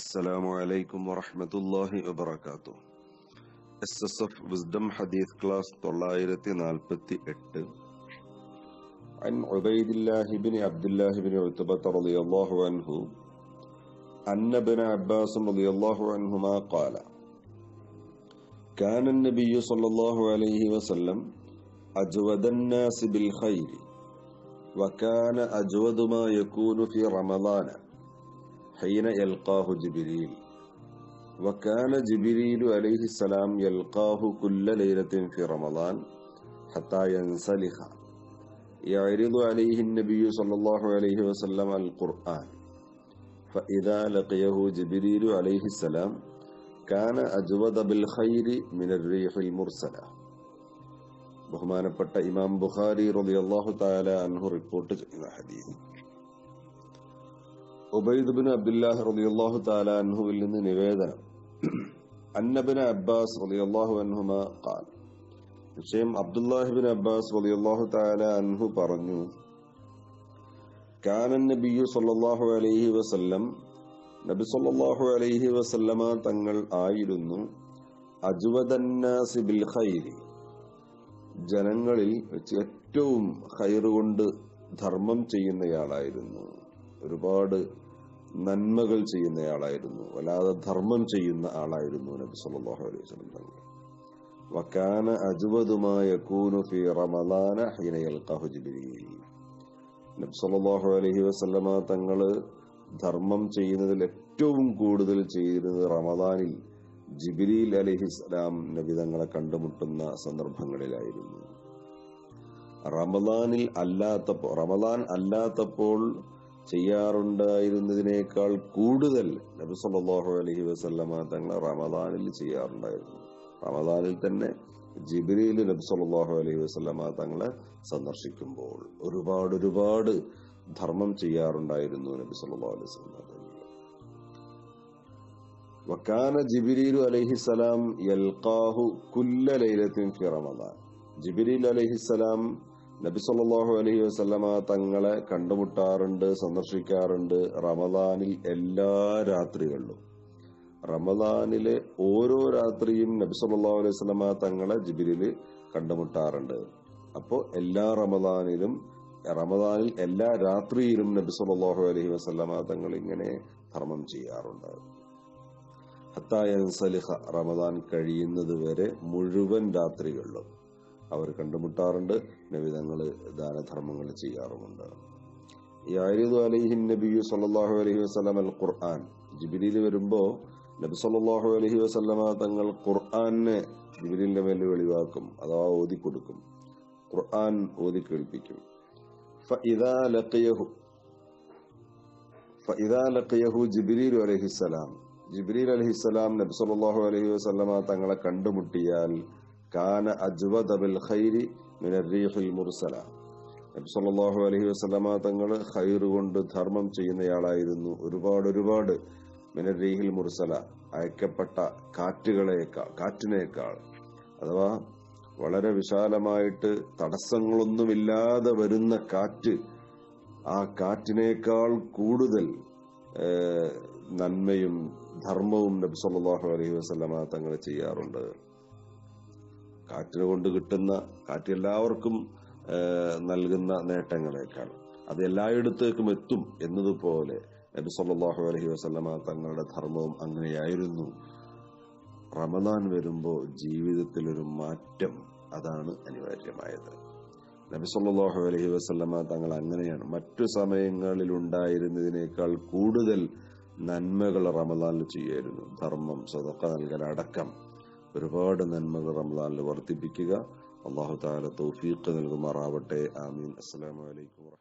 السلام عليكم ورحمة الله وبركاته S S F wisdom ഹദീസ് class തൊള്ളായിരത്തി നാൽപ്പത്തി എട്ട് عن عبيد الله بن عبد الله بن عتبة رضي الله عنه أن ابن عباس رضي الله عنهما قال كان النبي صلى الله عليه وسلم أجود الناس بالخير وكان أجود ما يكون في رمضان حين يلقاه جبريل وكان جبريل عليه السلام يلقاه كل ليلة في رمضان حتى ينسلخ يعرض عليه النبي صلى الله عليه وسلم القرآن فإذا لقيه جبريل عليه السلام كان أجود بالخير من الريح المرسلة ബഹുമാനപ്പെട്ട ഇമാം ബുഖാരി റളിയല്ലാഹു തആല അൻഹു റിപ്പോർട്ട് ചെയ്യുന്ന ഹദീസ് ഉബൈദ് ബിൻ അബ്ദുല്ലാഹ് റളിയല്ലാഹു തആല അൻഹുവിൽ നിന്ന് നിവേദനം. അന്നബിൻ അബ്ബാസ് റളിയല്ലാഹു അൻഹുമ ഖാൽ. വിഷയം അബ്ദുല്ലാഹിബിൻ അബ്ബാസ് റളിയല്ലാഹു തആല അൻഹു പറഞ്ഞു കാന നബിയു സല്ലല്ലാഹു അലൈഹി വസല്ലം നബി സല്ലല്ലാഹു അലൈഹി വസല്ലമ തങ്ങൾ ആയിരുന്നു അജ്വദന്നാസി ബിൽ ഖൈരി ജനങ്ങളിൽ വെച്ച് ഏറ്റവും ഖൈറ് കൊണ്ട് ധർമ്മം ചെയ്യുന്നയാളായിരുന്നു. ഒരുപാട് നന്മകൾ ചെയ്യുന്നയാളായിരുന്നു. വല്ലാതെ ധർമ്മം ചെയ്യുന്ന ആളായിരുന്നു നബി സല്ലല്ലാഹു അലൈഹി വസല്ലം തങ്ങൾ. വക്കാന അജ്വദുമാ യകൂനു ഫീ റമളാന ഹീന യൽഖഹു ജിബ്രീൽ. നബി സല്ലല്ലാഹു അലൈഹി വസല്ലമ തങ്ങൾ ധർമ്മം ചെയ്യുന്നതിൽ ഏറ്റവും കൂടുതൽ ചെയ്യുന്നത് റമദാനിൽ അലഹിസ്ലാം നബി തങ്ങളെ കണ്ടുമുട്ടുന്ന സന്ദർഭങ്ങളിലായിരുന്നു. റമദാനിൽ അല്ലാത്തപ്പോൾ റമദാൻ അല്ലാത്തപ്പോൾ ചെയ്യാറുണ്ടായിരുന്നതിനേക്കാൾ കൂടുതൽ നബി സല്ലാഹു അലഹി വസല്ലമ തങ്ങൾ റമദാനിൽ ചെയ്യാറുണ്ടായിരുന്നു. റമദാനിൽ തന്നെ ജിബ്രീൽ നബി സല്ലാഹു അലൈഹി വസല്ലമ തങ്ങളെ സന്ദർശിക്കുമ്പോൾ ഒരുപാട് ഒരുപാട് ധർമ്മം ചെയ്യാറുണ്ടായിരുന്നു നബി സല്ലാ അലൈഹി വസല്ലമ തങ്ങൾ. വക്കാന ജിബിരിലു അലഹിസലാം യൽഖാഹു കുല്ല ലൈലത്തിൻ ഫി നബി സല്ലല്ലാഹു അലൈഹി വസല്ലമ തങ്ങളെ കണ്ടുമുട്ടാറുണ്ട് സന്ദർശിക്കാറുണ്ട് റമദാനിൽ എല്ലാ രാത്രികളിലും. റമദാനിലെ ഓരോ രാത്രിയും നബി സല്ലല്ലാഹു അലൈഹി വസല്ലമ തങ്ങളെ ജിബിരിൽ കണ്ടുമുട്ടാറുണ്ട്. അപ്പോൾ എല്ലാ റമദാനിലും റമദാനിൽ എല്ലാ രാത്രിയിലും നബി സല്ലല്ലാഹു അലൈഹി വസല്ലമ തങ്ങൾ ഇങ്ങനെ ധർമ്മം ചെയ്യാറുണ്ട്. ഹത്തായൻസലിഹ റമദാൻ കഴിയുന്നത് വരെ മുഴുവൻ രാത്രികളിലും. അവർ കണ്ടുമുട്ടാറുണ്ട്. നബിതങ്ങൾ ദാനധർമ്മങ്ങൾ ചെയ്യാറുമുണ്ട്. യാരിദു അലൈഹി ഖുർആൻ. നബി സല്ലല്ലാഹു അലൈഹി വസ്ലമ തങ്ങൾ ഖുർആനെ ജിബിലിന്റെ മേൽ വെളിവാക്കും. അഥവാ ഓതി കൊടുക്കും. ഖുർആൻ ഓതി കേൾപ്പിക്കും. ഫഇദാ അലഹിസ്സലാം. ജിബ്രീൽ അലൈഹിസ്സലാം നബി സല്ലല്ലാഹു അലൈഹി വസല്ലമ തങ്ങളെ കണ്ടുമുട്ടിയാൽ കാന അജ്വദ ബിൽ ഖൈരി മുർസല. നബി സല്ലല്ലാഹു അലൈഹി വസല്ലമ തങ്ങൾ കൊണ്ട് ധർമ്മം ചെയ്യുന്നയാളായിരുന്നു. ഒരുപാട് ഒരുപാട് മിന റീഹിൽ മുർസല അയക്കപ്പെട്ട കാറ്റുകളേക്കാൾ കാറ്റിനേക്കാൾ. അഥവാ വളരെ വിശാലമായിട്ട് തടസ്സങ്ങളൊന്നുമില്ലാതെ വരുന്ന കാറ്റ് ആ കാറ്റിനേക്കാൾ കൂടുതൽ നന്മയും ധർമ്മവും നബി സല്ലല്ലാഹു അലൈഹി വസല്ലമ തങ്ങൾ ചെയ്യാറുണ്ട്. കാറ്റിനെ കൊണ്ട് കിട്ടുന്ന കാറ്റ് എല്ലാവർക്കും നൽകുന്ന നേട്ടങ്ങളെക്കാൾ. അത് എല്ലായിടത്തേക്കും എത്തും എന്നതുപോലെ നബി സല്ലാഹു അലഹി വസല്ലമ തങ്ങളുടെ ധർമ്മവും അങ്ങനെയായിരുന്നു. റമദാൻ വരുമ്പോൾ ജീവിതത്തിലൊരു മാറ്റം അതാണ് അനിവാര്യമായത്. നബി സല്ലാഹു അലഹി വസല്ലമ തങ്ങൾ അങ്ങനെയാണ്. മറ്റു സമയങ്ങളിൽ ഉണ്ടായിരുന്നതിനേക്കാൾ കൂടുതൽ നന്മകൾ റമദാനിൽ ചെയ്യായിരുന്നു. ധർമ്മം സ്വതക്ക നൽകൽ അടക്കം. ഒരുപാട് നന്മകൾ റംലാനിൽ വർദ്ധിപ്പിക്കുക. അള്ളാഹു താല തൗഫീഖ് നൽകുമാറാവട്ടെ. ആമീൻ. അസ്സലാമു അലൈക്കും